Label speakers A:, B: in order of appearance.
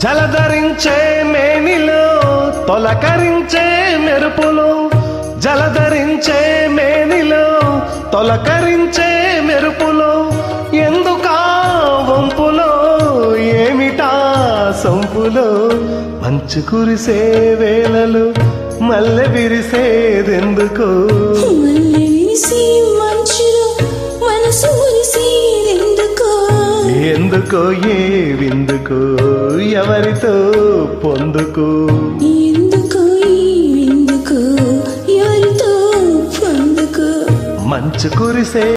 A: జలధరించే తొలకరించే మెరుపులు. జలధరించే మేనిలు తొలకరించే మెరుపులు. ఎందుకా వంపులు ఏమిటా సంపులో? మంచు కురిసే వేళలు మల్లె విరిసేదెందుకు?
B: మళ్ళీ విరిసి మంచులో మనసు మురిసేదెందుకో?
A: ఎందుకో ఏ విందుకో ఎవరితో పొందుకు?
B: ఎందుకో ఈ విందుకో ఎవరితో పొందుకో?
A: మంచు కురిసే